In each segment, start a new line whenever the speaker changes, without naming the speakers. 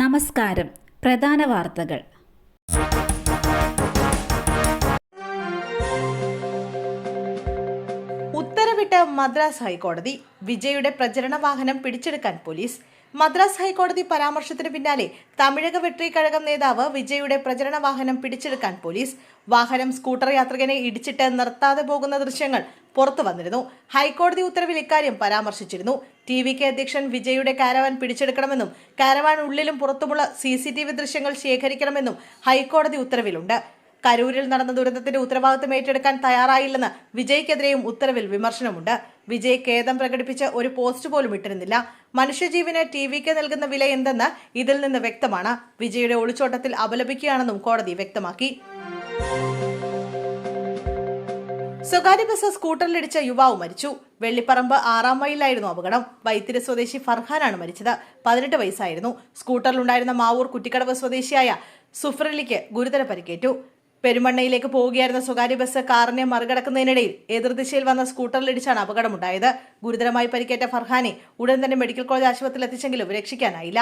നമസ്കാരം. പ്രധാന വാർത്തകൾ.
ഉത്തരവിട്ട് മദ്രാസ് ഹൈക്കോടതി വിജയുടെ പ്രചരണ വാഹനം പിടിച്ചെടുക്കാൻ പോലീസ് മദ്രാസ് ഹൈക്കോടതി പരാമർശത്തിന് പിന്നാലെ തമിഴക വെട്രി കഴകം നേതാവ് വിജയുടെ പ്രചരണ വാഹനം പിടിച്ചെടുക്കാൻ പോലീസ് വാഹനം സ്കൂട്ടർ യാത്രികനെ ഇടിച്ചിട്ട് നിർത്താതെ പോകുന്ന ദൃശ്യങ്ങൾ പുറത്തു വന്നിരുന്നു. ഹൈക്കോടതി ഉത്തരവിൽ ഇക്കാര്യം പരാമർശിച്ചിരുന്നു. ടി വി കെ അധ്യക്ഷൻ വിജയുടെ കാരവാൻ പിടിച്ചെടുക്കണമെന്നും കാരവാൻ ഉള്ളിലും പുറത്തുമുള്ള സി സി ടി വി ദൃശ്യങ്ങൾ ശേഖരിക്കണമെന്നും ഹൈക്കോടതി ഉത്തരവിലുണ്ട്. കരൂരിൽ നടന്ന ദുരന്തത്തിന്റെ ഉത്തരവാദിത്തം ഏറ്റെടുക്കാൻ തയ്യാറായില്ലെന്ന് വിജയ്ക്കെതിരെയും ഉത്തരവിൽ വിമർശനമുണ്ട്. വിജയ് ഖേദം പ്രകടിപ്പിച്ച് ഒരു പോസ്റ്റ് പോലും ഇട്ടിരുന്നില്ല. മനുഷ്യജീവന് ടി വിക്ക് നൽകുന്ന വില എന്തെന്ന് ഇതിൽ നിന്ന് വ്യക്തമാണ്. വിജയുടെ ഒളിച്ചോട്ടത്തിൽ അപലപിക്കുകയാണെന്നും കോടതി വ്യക്തമാക്കി. സ്വകാര്യ ബസ് സ്കൂട്ടറിലിടിച്ച യുവാവ് മരിച്ചു. വെള്ളിപ്പറമ്പ് ആറാം മൈലിലായിരുന്നു അപകടം. വൈത്തിരി സ്വദേശി ഫർഹാനാണ് മരിച്ചത്. പതിനെട്ട് വയസ്സായിരുന്നു. സ്കൂട്ടറിലുണ്ടായിരുന്ന മാവൂർ കുറ്റിക്കടവ് സ്വദേശിയായ സുഫ്രലിക്ക് ഗുരുതര പരിക്കേറ്റു. പെരുമണ്ണയിലേക്ക് പോവുകയായിരുന്ന സ്വകാര്യ ബസ് കാറിനെ മറികടക്കുന്നതിനിടയിൽ എതിർദിശയിൽ വന്ന സ്കൂട്ടറിലിടിച്ചാണ് അപകടമുണ്ടായത്. ഗുരുതരമായി പരിക്കേറ്റ ഫർഹാനെ ഉടൻ തന്നെ മെഡിക്കൽ കോളേജ് ആശുപത്രിയിൽ എത്തിച്ചെങ്കിലും രക്ഷിക്കാനായില്ല.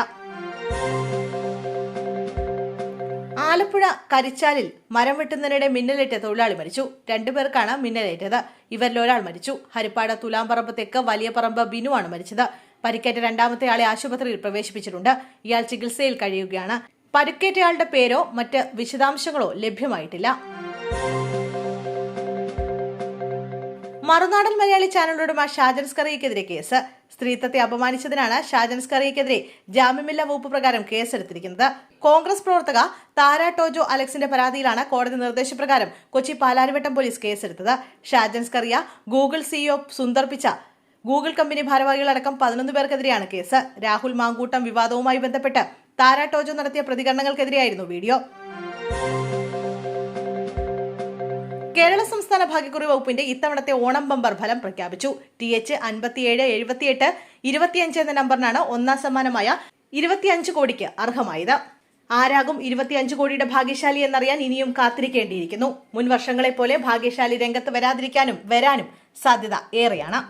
ആലപ്പുഴ കരിച്ചാലിൽ മരം വെട്ടുന്നതിനിടെ മിന്നലേറ്റ തൊഴിലാളി മരിച്ചു. രണ്ടുപേർക്കാണ് മിന്നലേറ്റത്. ഇവരിൽ ഒരാൾ മരിച്ചു. ഹരിപ്പാട് തുലാംപറമ്പ് തെക്ക് വലിയ പറമ്പ് ബിനുവാണ് മരിച്ചത്. പരിക്കേറ്റ രണ്ടാമത്തെ ആളെ ആശുപത്രിയിൽ പ്രവേശിപ്പിച്ചിട്ടുണ്ട്. ഇയാൾ ചികിത്സയിൽ കഴിയുകയാണ്. പരിക്കേറ്റയാളുടെ പേരോ മറ്റ് വിശദാംശങ്ങളോ ലഭ്യമായിട്ടില്ല. മറുനാടൻ മലയാളി ചാനലുടമ ഉടമ ഷാജൻ സ്കറിയക്കെതിരെ കേസ്. സ്ത്രീത്വത്തെ അപമാനിച്ചതിനാണ് ഷാജൻ സ്കറിയക്കെതിരെ ജാമ്യമില്ലാ വകുപ്പ് പ്രകാരം കേസെടുത്തിരിക്കുന്നത്. കോൺഗ്രസ് പ്രവർത്തക താര ടോജോ അലക്സിന്റെ പരാതിയിലാണ് കോടതി നിർദ്ദേശപ്രകാരം കൊച്ചി പാലാരിവട്ടം പോലീസ് കേസെടുത്തത്. Shajan Skariah Google CEO Sundar Pichai Google company ഭാരവാഹികളടക്കം പതിനൊന്ന് പേർക്കെതിരെയാണ് കേസ്. രാഹുൽ മാങ്കൂട്ടം വിവാദവുമായി ബന്ധപ്പെട്ട് താര ടോജോ നടത്തിയ പ്രതികരണങ്ങൾക്കെതിരെയായിരുന്നു വീഡിയോ. കേരള സംസ്ഥാന ഭാഗ്യക്കുറി വകുപ്പിന്റെ ഇത്തവണത്തെ ഓണം ബമ്പർ ഫലം പ്രഖ്യാപിച്ചു. ടി എച്ച് അൻപത്തിയേഴ് എഴുപത്തിയെട്ട് ഇരുപത്തിയഞ്ച് എന്ന നമ്പറിനാണ് ഒന്നാം സമ്മാനമായ ഇരുപത്തിയഞ്ച് കോടിക്ക് അർഹമായത്. ആരാകും ഇരുപത്തിയഞ്ച് കോടിയുടെ ഭാഗ്യശാലി എന്നറിയാൻ ഇനിയും കാത്തിരിക്കേണ്ടിയിരിക്കുന്നു. മുൻ വർഷങ്ങളെ പോലെ ഭാഗ്യശാലി രംഗത്ത് വരാതിരിക്കാനും വരാനും സാധ്യത ഏറെയാണ്.